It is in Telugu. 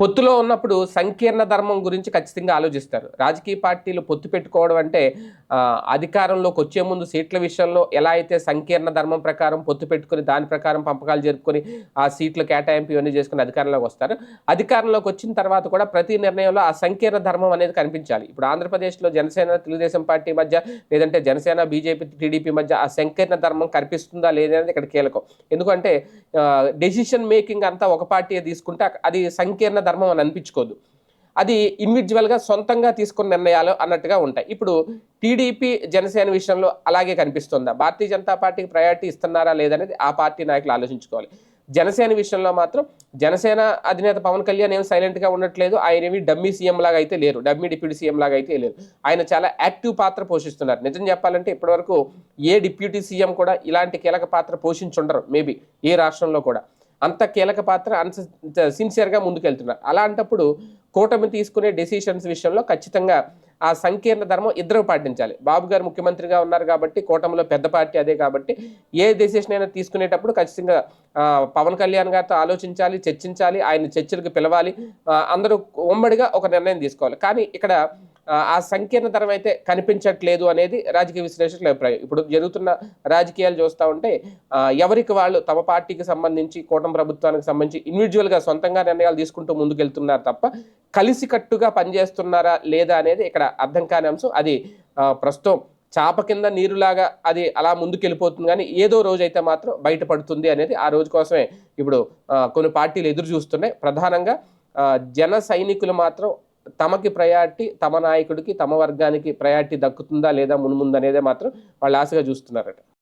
పొత్తులో ఉన్నప్పుడు సంకీర్ణ ధర్మం గురించి ఖచ్చితంగా ఆలోచిస్తారు. రాజకీయ పార్టీలు పొత్తు పెట్టుకోవడం అంటే అధికారంలోకి వచ్చే ముందు సీట్ల విషయంలో ఎలా అయితే సంకీర్ణ ధర్మం ప్రకారం పొత్తు పెట్టుకుని దాని ప్రకారం పంపకాలు జరుపుకొని ఆ సీట్లు కేటాయింపు ఇవన్నీ చేసుకుని అధికారంలోకి వస్తారు. అధికారంలోకి వచ్చిన తర్వాత కూడా ప్రతి నిర్ణయంలో ఆ సంకీర్ణ ధర్మం అనేది కనిపించాలి. ఇప్పుడు ఆంధ్రప్రదేశ్లో జనసేన తెలుగుదేశం పార్టీ మధ్య లేదంటే జనసేన బీజేపీ టీడీపీ మధ్య ఆ సంకీర్ణ ధర్మం కనిపిస్తుందా లేదనేది ఇక్కడ కీలకం. ఎందుకంటే డెసిషన్ మేకింగ్ అంతా ఒక పార్టీ తీసుకుంటే అది సంకీర్ణ ధర్మం అని అనిపించుకోదు. అది ఇండివిజువల్గా సొంతంగా తీసుకున్న నిర్ణయాలు అన్నట్టుగా ఉంటాయి. ఇప్పుడు టీడీపీ జనసేన విషయంలో అలాగే కనిపిస్తుందా? భారతీయ జనతా పార్టీకి ప్రయారిటీ ఇస్తున్నారా లేదనేది ఆ పార్టీ నాయకులు ఆలోచించుకోవాలి. జనసేన విషయంలో మాత్రం జనసేన అధినేత పవన్ కళ్యాణ్ ఏం సైలెంట్గా ఉండట్లేదు. ఆయన ఏమి డమ్మీ సీఎం లాగా అయితే లేరు. డమ్మీ డిప్యూటీ సీఎం లాగా అయితే లేరు. ఆయన చాలా యాక్టివ్ పాత్ర పోషిస్తున్నారు. నిజం చెప్పాలంటే ఇప్పటివరకు ఏ డిప్యూటీ సీఎం కూడా ఇలాంటి కీలక పాత్ర పోషించుండరు. మేబీ ఏ రాష్ట్రంలో కూడా. అంత కీలక పాత్ర అంత సిన్సియర్గా ముందుకెళ్తున్నారు. అలాంటప్పుడు కూటమి తీసుకునే డెసిషన్స్ విషయంలో ఖచ్చితంగా ఆ సంకీర్ణ ధర్మం ఇద్దరు పాటించాలి. బాబు గారు ముఖ్యమంత్రిగా ఉన్నారు కాబట్టి కూటమిలో పెద్ద పార్టీ అదే కాబట్టి ఏ డెసిషన్ అయినా తీసుకునేటప్పుడు ఖచ్చితంగా పవన్ కళ్యాణ్ గారితో ఆలోచించాలి చర్చించాలి ఆయన చర్చలకు పిలవాలి అందరూ ఉమ్మడిగా ఒక నిర్ణయం తీసుకోవాలి. కానీ ఇక్కడ ఆ, సంకీర్ణతరం సంకీర్ణ అయితే కనిపించట్లేదు అనేది రాజకీయ విశ్లేషకుల అభిప్రాయం. ఇప్పుడు జరుగుతున్న రాజకీయాలు చూస్తూ ఉంటే ఎవరికి వాళ్ళు తమ పార్టీకి సంబంధించి కూటమి ప్రభుత్వానికి సంబంధించి ఇండివిజువల్గా సొంతంగా నిర్ణయాలు తీసుకుంటూ ముందుకెళ్తున్నారు తప్ప కలిసికట్టుగా పనిచేస్తున్నారా లేదా అనేది ఇక్కడ అర్థం కాని అంశం. అది ప్రస్తుతం చాప కింద నీరులాగా అది అలా ముందుకెళ్ళిపోతుంది కానీ ఏదో రోజు అయితే మాత్రం బయటపడుతుంది అనేది ఆ రోజు కోసమే ఇప్పుడు కొన్ని పార్టీలు ఎదురు చూస్తున్నాయి. ప్రధానంగా జన సైనికులు మాత్రం తమకి ప్రయారిటీ తమ నాయకుడికి తమ వర్గానికి ప్రయారిటీ దక్కుతుందా లేదా మున్ముందు మాత్రం వాళ్ళు ఆశగా చూస్తున్నారట.